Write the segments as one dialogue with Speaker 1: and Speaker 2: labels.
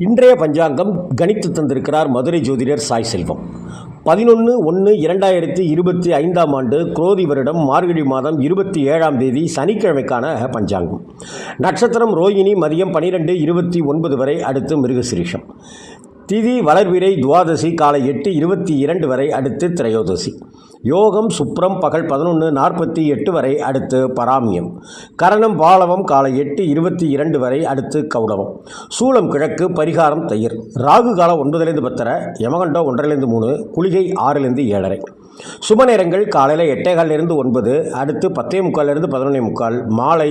Speaker 1: இன்றைய பஞ்சாங்கம் கணித்து தந்திருக்கிறார் மதுரை ஜோதிடர் சாய் செல்வம். பதினொன்று ஒன்று இரண்டாயிரத்தி இருபத்தி ஐந்தாம் ஆண்டு குரோதி வருடம் மார்கழி மாதம் இருபத்தி ஏழாம் தேதி சனிக்கிழமைக்கான பஞ்சாங்கம். நட்சத்திரம் ரோகிணி மதியம் பனிரெண்டு இருபத்தி ஒன்பது வரை அடுத்து மிருகசிரீஷம். திதி வளர்விரை துவாதசி காலை எட்டு இருபத்தி இரண்டு வரை அடுத்து திரையோதசி. யோகம் சுப்ரம் பகல் பதினொன்று நாற்பத்தி எட்டு வரை அடுத்து பராமியம். கரணம் பாலவம் காலை எட்டு இருபத்தி இரண்டு வரை அடுத்து கௌடவம் சூளம் கிழக்கு பரிகாரம் தயிர். ராகு காலம் ஒன்பதுலேருந்து பத்தரை யமகண்டம் ஒன்றரைலேருந்து மூணு குளிகை ஆறுலேருந்து ஏழரை. சுப நேரங்கள் காலையில் எட்டேகாலிலிருந்து ஒன்பது அடுத்து பத்தே முக்காலிலிருந்து பதினொன்னே முக்கால் மாலை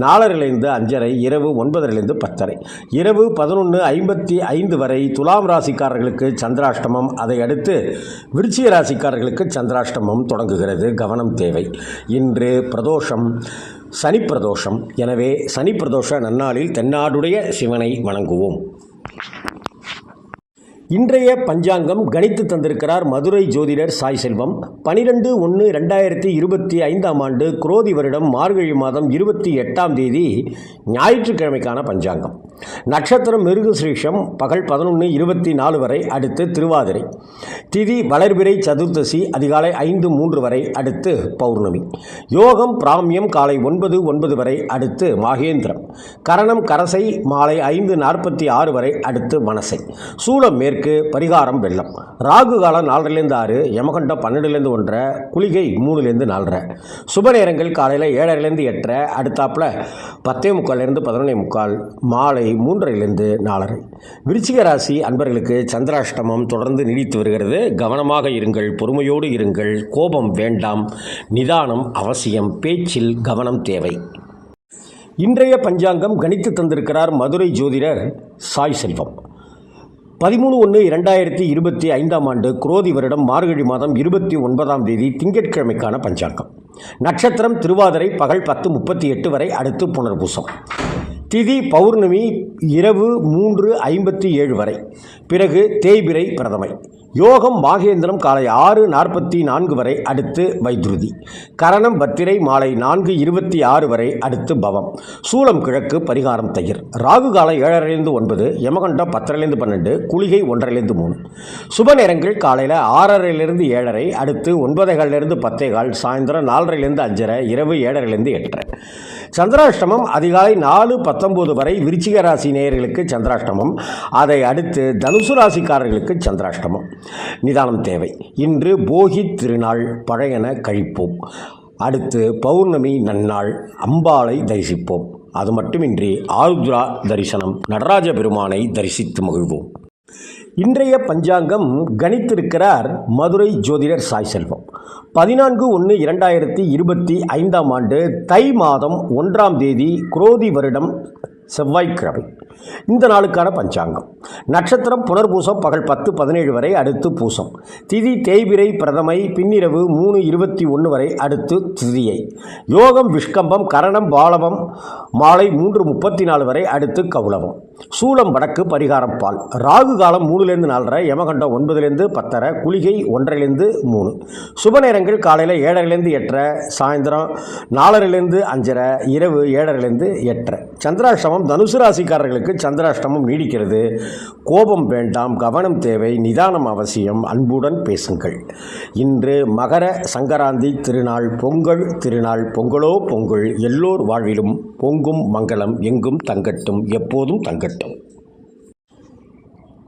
Speaker 1: நாலரிலிருந்து அஞ்சரை இரவு ஒன்பதரிலிருந்து பத்தரை. இரவு பதினொன்று ஐம்பத்தி ஐந்து வரை துலாம் ராசிக்காரர்களுக்கு சந்திராஷ்டமம். அதை அடுத்து விருச்சிக ராசிக்காரர்களுக்கு சந்திராஷ்டமம் தொடங்குகிறது. கவனம் தேவை. இன்று பிரதோஷம் சனி பிரதோஷம். எனவே சனி பிரதோஷ நன்னாளில் தென்னாடுடைய சிவனை வணங்குவோம். இன்றைய பஞ்சாங்கம் கணித்து தந்திருக்கிறார் மதுரை ஜோதிடர் சாய் செல்வம். பனிரெண்டு ஒன்று ரெண்டாயிரத்தி இருபத்தி ஐந்தாம் ஆண்டு குரோதி வருடம் மார்கழி மாதம் இருபத்தி எட்டாம் தேதி ஞாயிற்றுக்கிழமைக்கான பஞ்சாங்கம். நட்சத்திரம் மிருகசிரீஷம் பகல் பதினொன்று இருபத்தி நாலு வரை அடுத்து திருவாதிரை. திதி வளர்பிறை சதுர்தசி அதிகாலை ஐந்து மூன்று வரை அடுத்து பௌர்ணமி. யோகம் பிராமியம் காலை ஒன்பது ஒன்பது வரை அடுத்து மாகேந்திரம். கரணம் கரசை மாலை ஐந்து நாற்பத்தி ஆறு வரை அடுத்து மனசை. சூளம் மேற்கு பரிகாரம் வெள்ளம். ராகு காலம் நாலரைலேருந்து ஆறு யமகண்டம் பன்னெண்டுலேருந்து ஒன்றரை குளிகை மூணுலேருந்து நாலரை. சுப நேரங்கள் காலையில் ஏழரைலேருந்து எட்டரை அடுத்தாப்புல பத்தே முக்கால்லேருந்து பதினொன்னே முக்கால் மாலை மூன்றரைலேருந்து நாலரை. விருச்சிக ராசி அன்பர்களுக்கு சந்திராஷ்டமம் தொடர்ந்து நீடித்து வருகிறது. கவனமாக இருங்கள் பொறுமையோடு இருங்கள் கோபம் வேண்டாம் நிதானம் அவசியம் பேச்சில் கவனம் தேவை. இன்றைய பஞ்சாங்கம் கணித்து தந்திருக்கிறார் மதுரை ஜோதிடர் சாய் செல்வம். பதிமூணு ஒன்று இரண்டாயிரத்தி இருபத்தி ஐந்தாம் ஆண்டு குரோதி வருடம் மார்கழி மாதம் இருபத்தி ஒன்பதாம் தேதி திங்கட்கிழமைக்கான பஞ்சாங்கம். நட்சத்திரம் திருவாதிரை பகல் பத்து முப்பத்தி எட்டு வரை அடுத்து புனர்பூசம். திதி பௌர்ணமி இரவு மூன்று ஐம்பத்தி ஏழு வரை. பிறகு தேய்பிரை பிரதமை. யோகம் மாகேந்திரம் காலை ஆறு நாற்பத்தி நான்கு வரை அடுத்து வைத்ருதி. கரணம் பத்திரை மாலை நான்கு இருபத்தி ஆறு வரை அடுத்து பவம். சூளம் கிழக்கு பரிகாரம் தயிர். ராகு காலை ஏழரைலேருந்து ஒன்பது யமகண்டம் பத்தரைலேருந்து பன்னெண்டு குளிகை ஒன்றரைலேருந்து மூணு. சுப நேரங்கள் காலையில் ஆறரைலேருந்து ஏழரை அடுத்து ஒன்பதைகாலிலிருந்து பத்தேகால் சாயந்தரம் நாலரைலேருந்து அஞ்சரை இரவு ஏழரைலேருந்து எட்டரை. சந்திராஷ்டமம் அதிகாலை நாலு பத்தொம்போது வரை விருச்சிக ராசி நேயர்களுக்கு சந்திராஷ்டமம். அதை அடுத்து தனுசு ராசிக்காரர்களுக்கு சந்திராஷ்டமம். நிதானம் தேவை. இன்று போகி திருநாள் பழையன கழிப்போம். அடுத்து பௌர்ணமி நன்னாள் அம்பாளை தரிசிப்போம். அது மட்டுமின்றி ஆருத்ரா தரிசனம் நடராஜ பெருமானை தரிசித்து மகிழ்வோம். இன்றைய பஞ்சாங்கம் கணித்திருக்கிறார் மதுரை ஜோதிடர் சாய் செல்வம். பதினான்கு ஒன்று இரண்டாயிரத்தி இருபத்தி ஐந்தாம் ஆண்டு தை மாதம் ஒன்றாம் தேதி குரோதி வருடம் செவ்வாய்க்கிழமை. இந்த நாளுக்கான பஞ்சாங்கம். நட்சத்திரம் புனர்பூசம் பகல் பத்து பதினேழு வரை அடுத்து பூசம். திதி தேய்பிரை பிரதமை பின்னிரவு மூணு இருபத்தி ஒன்று வரை அடுத்து திதியை. யோகம் விஷ்கம்பம் கரணம் பாலவம் மாலை மூன்று முப்பத்தி நாலு வரை அடுத்து கவுளவம் சூளம் வடக்கு பரிகாரம் பால். ராகு காலம் மூணுலேருந்து நாலரை யமகண்டம் ஒன்பதுலேருந்து பத்தரை குளிகை ஒன்றரைலேருந்து மூணு. சுப நேரங்கள் காலையில் ஏழரைலேருந்து எட்டரை சாயந்தரம் நாலரைலேருந்து அஞ்சரை இரவு ஏழரைலேருந்து எட்டரை. சந்திராஷ்டமம் தனுசு ராசிக்காரர்களுக்கு சந்திராஷ்டமம் நீடிக்கிறது. கோபம் வேண்டாம் கவனம் தேவை நிதானம் அவசியம். அன்புடன் பேசுங்கள். இன்று மகர சங்கராந்தி திருநாள் பொங்கல் திருநாள் பொங்கலோ பொங்கல் எல்லோர் வாழ்விலும் பொங்கும் மங்களம் எங்கும் தங்கட்டும் எப்போதும் தங்கட்டும்.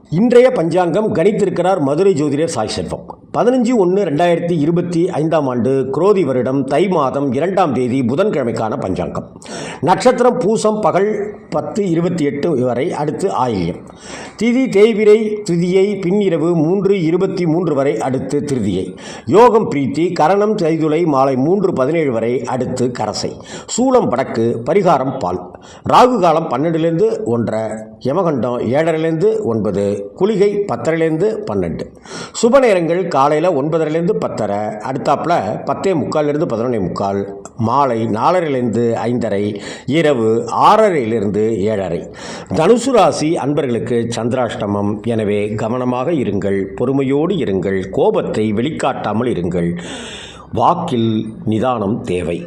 Speaker 1: இன்றைய பஞ்சாங்கம் கணித்திருக்கிறார் மதுரை ஜோதிடர் சாய் செல்வம். பதினஞ்சு ஒன்று ரெண்டாயிரத்தி இருபத்தி ஐந்தாம் ஆண்டு குரோதி வருடம் தை மாதம் இரண்டாம் தேதி புதன்கிழமைக்கான பஞ்சாங்கம். நட்சத்திரம் பூசம் பகல் பத்து இருபத்தி எட்டு வரை அடுத்து ஆயில்யம். திதி தேய்பிரை திருதியை பின்னிரவு மூன்று இருபத்தி மூன்று வரை அடுத்து திருதியை. யோகம் பிரீத்தி கரணம் தைதுளை மாலை மூன்று பதினேழு வரை அடுத்து கரசை. சூளம் வடக்கு பரிகாரம் பால். ராகு காலம் பன்னெண்டுலேருந்து ஒன்றரை யமகண்டம் ஏழரைலேருந்து ஒன்பது குளிகை பத்தரைலேருந்து பன்னெண்டு. சுப நேரங்கள் காலையில் ஒன்பதரைலேருந்து பத்தரை அடுத்தாப்புல பத்தே முக்கால்லேருந்து பதினொன்னே முக்கால் மாலை நாலரைலேருந்து ஐந்தரை இரவு ஆறரையிலிருந்து ஏழரை. தனுசு ராசி அன்பர்களுக்கு சந்திராஷ்டமம். எனவே கவனமாக இருங்கள் பொறுமையோடு இருங்கள் கோபத்தை வெளிக்காட்டாமல் இருங்கள். வாக்கில் நிதானம் தேவை.